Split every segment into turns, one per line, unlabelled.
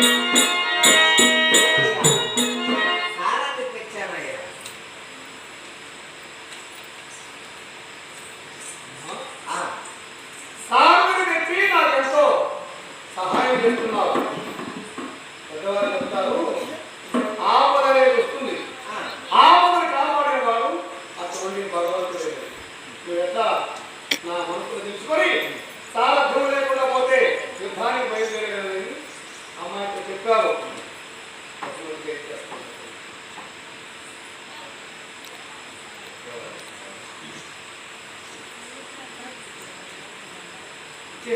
Música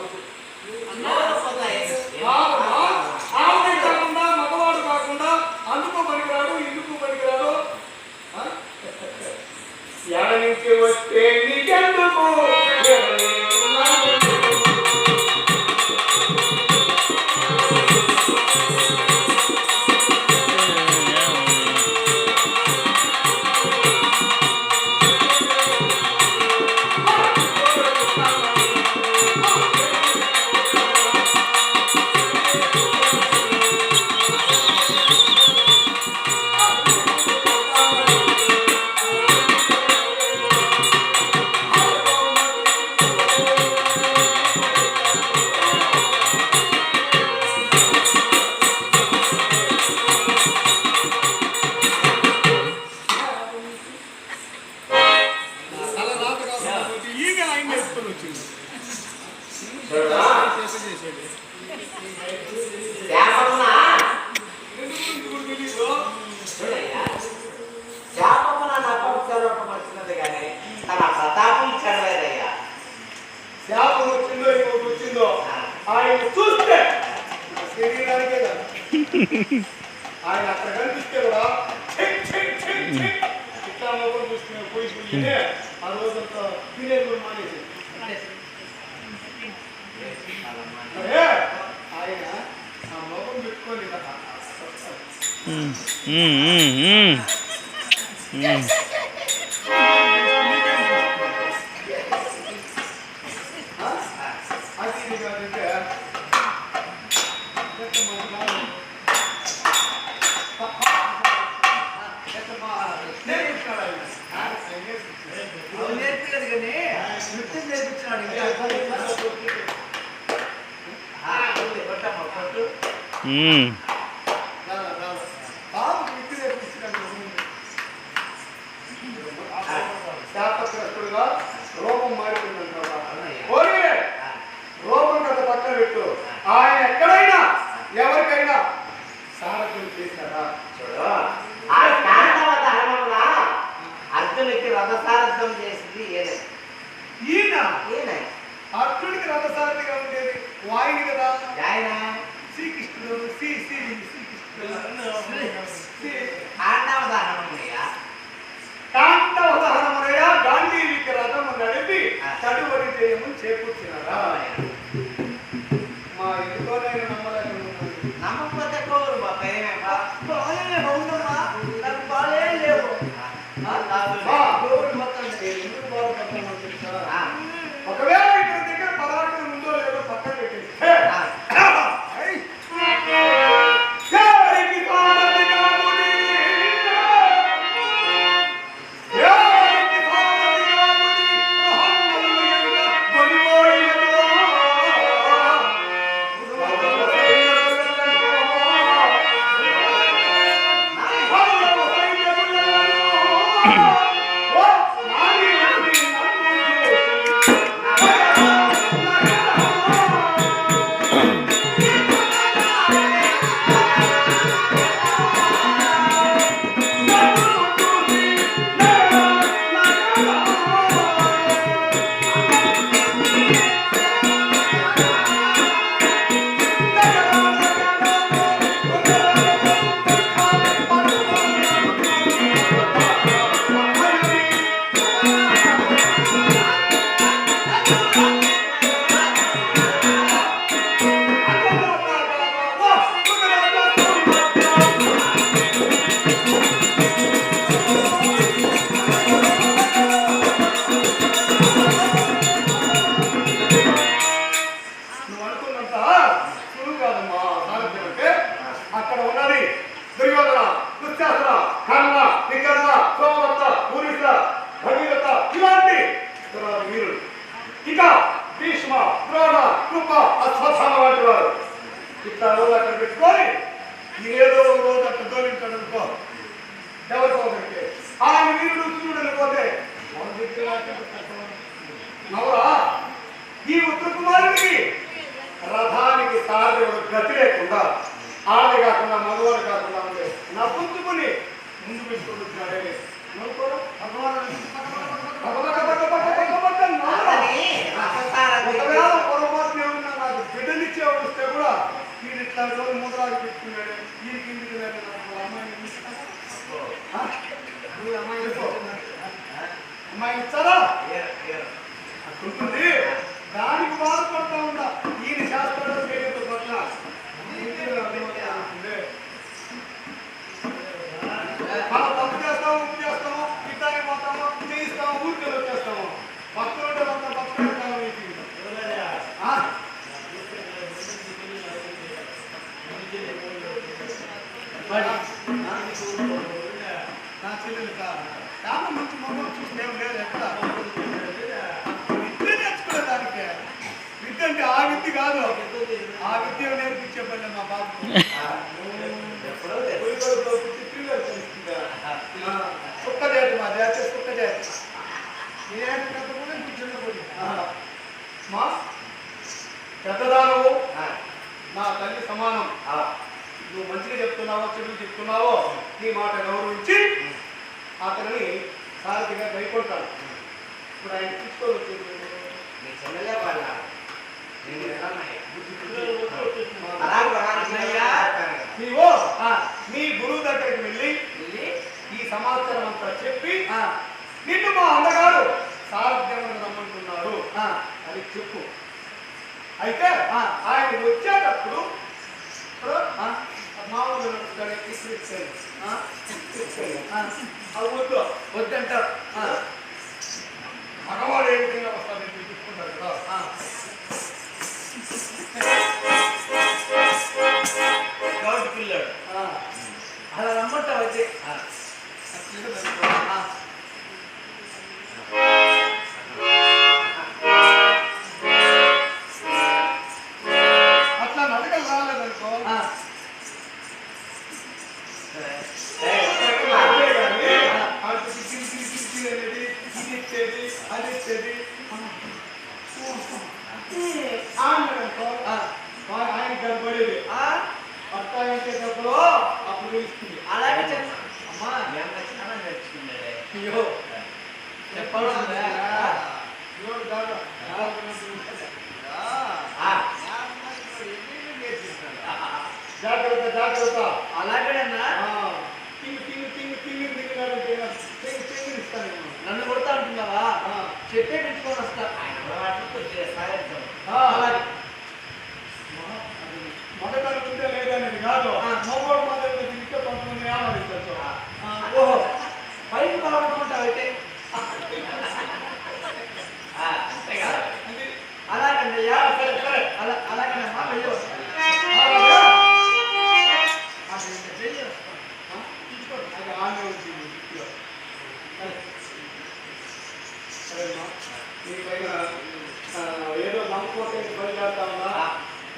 Thank you.
శాపమున నపరూపమర్చినది కానీ తన ప్రతాపం
ఆయన అక్కడ కనిపిస్తే కూడా ఇట్లా చూస్తున్న పోయి పోయి ఆ రోజంతా తినేది మానేసి ఆయన ఆ శాపగ్రస్తుడుగా రూపం
మారిపోయిందంట
రూపం కథ పక్కన పెట్టు. ఎక్కడైనా ఎవరికైనా సారథ్యం చేశారా
అర్జునికి రథసారథ్యం చేసింది
ఈయన.
ఈయన?
అర్జునికి రథసారథిగా ఉండేది వాయిని కదా?
ఆయన
శ్రీకృష్ణుడు శ్రీ శ్రీ శ్రీకృష్ణుడు తాండవధారమునయ తాండవధారమునయ గాంధీ రథము నడిపి తడుబడి జయము చేకూర్చున్నారా ఇక భీష్మ ద్రోణ కృప అశ్వత్థామ వంటి వారు. ఇట్లా రోజు అక్కడ పెట్టుకొని ఏదో ఒక రోజు అక్కడ తోలింటాడు అనుకో ఎవరికో ఒకరికి ఆయన వీరుడు సూర్యుడు వెళ్ళిపోతే నవరా ఈ ఉత్తర కుమారుడికి రథానికి సారథుడు గతి లేకుండా ఆడ కాకుండా మగవాడు కాకుండా ఉండే నవ్వుకుని ముందు పెట్టుకుని వచ్చినాడే నవ్వుకోరా? ఒకవేళ పొరపాటున ఏమన్నా నాకు బిడ్డనిచ్చే వస్తే కూడా వీడు ఇట్లా రోజు ముద్రాలు పెట్టుకున్నాడు వీడికి ఇంటికి వెళ్ళాడు నాకు అమ్మాయిని ఇస్తారా? ఆ? నువ్వు అమ్మాయిని ఇవ్వు. ఏం లేదు ఎక్కడ? విద్య నేర్చుకునేదానికే. విద్య అంటే ఆ విద్య కాదు. ఆ విద్య నేర్పించే పని మా బాబు. మా జాతి చిన్న పెద్దదానవు. నా తల్లి సమానం. నువ్వు మంచిగా చెప్తున్నావో చెడు చెప్తున్నావో నీ మాట గౌరవించి ఇప్పుడు ఆయన తీసుకొని వచ్చేది
నీ చెల్లెలే వాళ్ళ
నీవు గురువు దగ్గరికి వెళ్ళి ఈ సమాచారం అంతా చెప్పి నిన్ను మా అన్నగారు సారథ్యం రమ్మంటున్నారు. అని చెప్పు. అయితే ఆయన వచ్చేటప్పుడు మామూలు నడుస్తాడు, వద్దంటారు డబ్బులు అప్పుడు
అలాగే
అమ్మా
నేర్చుకున్నాడే
అయ్యో. జాగ్రత్త జాగ్రత్త.
అలాగేనన్నా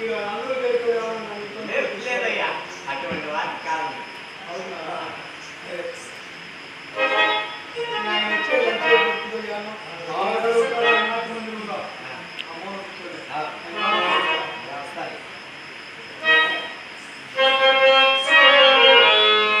Good.